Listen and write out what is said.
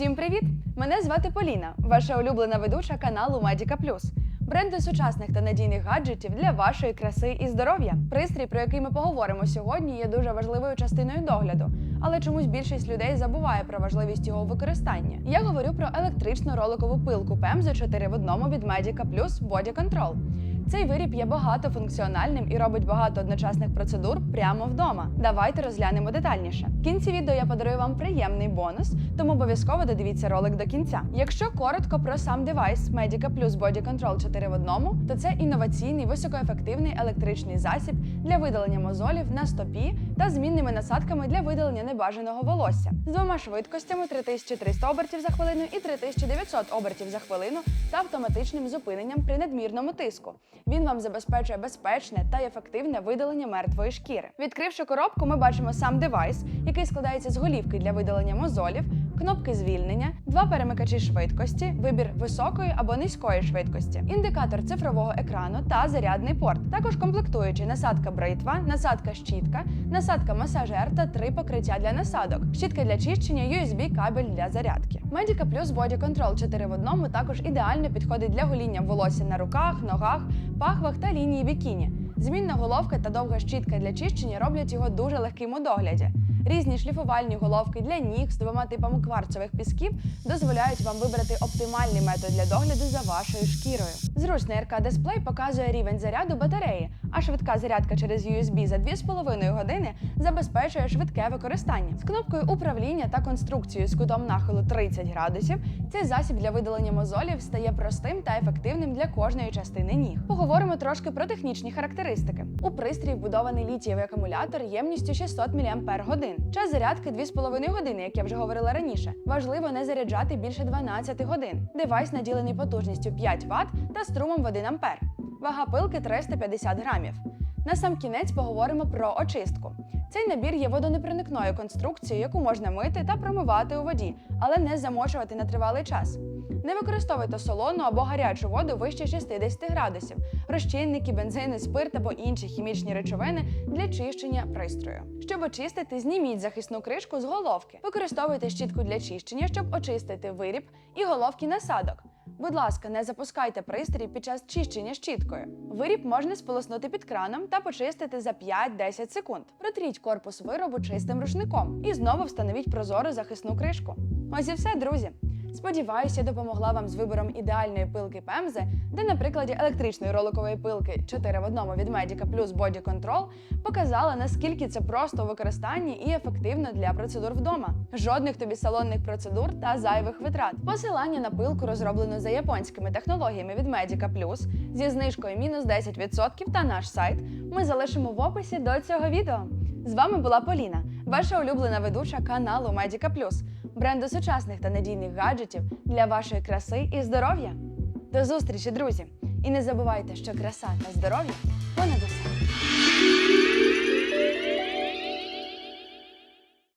Всім привіт! Мене звати Поліна, ваша улюблена ведуча каналу Медіка Плюс. Бренди сучасних та надійних гаджетів для вашої краси і здоров'я. Пристрій, про який ми поговоримо сьогодні, є дуже важливою частиною догляду, але чомусь більшість людей забуває про важливість його використання. Я говорю про електричну роликову пилку PEMZO 4 в одному від Medica Plus Body Control. Цей виріб є багатофункціональним і робить багато одночасних процедур прямо вдома. Давайте розглянемо детальніше. В кінці відео я подарую вам приємний бонус, тому обов'язково додивіться ролик до кінця. Якщо коротко про сам девайс Medica Plus Body Control 4 в одному, то це інноваційний високоефективний електричний засіб для видалення мозолів на стопі та змінними насадками для видалення небажаного волосся з двома швидкостями 3300 обертів за хвилину і 3900 обертів за хвилину та автоматичним зупиненням при надмірному тиску. Він вам забезпечує безпечне та ефективне видалення мертвої шкіри. Відкривши коробку, ми бачимо сам девайс, який складається з голівки для видалення мозолів, кнопки звільнення, два перемикачі швидкості, вибір високої або низької швидкості, індикатор цифрового екрану та зарядний порт. Також комплектуючі насадка бритва, насадка щітка, насадка масажер та три покриття для насадок, щітка для чищення, USB кабель для зарядки. Medica Plus Body Control 4 в одному також ідеально підходить для гоління волосся на руках, ногах, пахвах та лінії бікіні. Змінна головка та довга щітка для чищення роблять його дуже легким у догляді. Різні шліфувальні головки для ніг з двома типами кварцевих пісків дозволяють вам вибрати оптимальний метод для догляду за вашою шкірою. Зручний РК-дисплей показує рівень заряду батареї, швидка зарядка через USB за 2,5 години забезпечує швидке використання. З кнопкою управління та конструкцією з кутом нахилу 30 градусів цей засіб для видалення мозолів стає простим та ефективним для кожної частини ніг. Поговоримо трошки про технічні характеристики. У пристрій вбудований літієвий акумулятор ємністю 600 мАч. Час зарядки 2,5 години, як я вже говорила раніше. Важливо не заряджати більше 12 годин. Девайс наділений потужністю 5 Вт та струмом в 1 А. Вага пилки 350 грамів. На сам кінець поговоримо про очистку. Цей набір є водонепроникною конструкцією, яку можна мити та промивати у воді, але не замочувати на тривалий час. Не використовуйте солону або гарячу воду вище 60 градусів, розчинники, бензини, спирт або інші хімічні речовини для чищення пристрою. Щоб очистити, зніміть захисну кришку з головки. Використовуйте щітку для чищення, щоб очистити виріб і головки насадок. Будь ласка, не запускайте пристрій під час чищення щіткою. Виріб можна сполоснути під краном та почистити за 5-10 секунд. Протріть корпус виробу чистим рушником і знову встановіть прозору захисну кришку. Ось і все, друзі. Сподіваюся, допомогла вам з вибором ідеальної пилки Пемзи, де на прикладі електричної роликової пилки 4 в одному від Medica Plus Body Control показала, наскільки це просто у використанні і ефективно для процедур вдома. Жодних тобі салонних процедур та зайвих витрат. Посилання на пилку розроблено за японськими технологіями від Medica Plus зі знижкою мінус 10% та наш сайт ми залишимо в описі до цього відео. З вами була Поліна, ваша улюблена ведуча каналу Медіка Плюс, бренду сучасних та надійних гаджетів для вашої краси і здоров'я. До зустрічі, друзі! І не забувайте, що краса та здоров'я понад усе.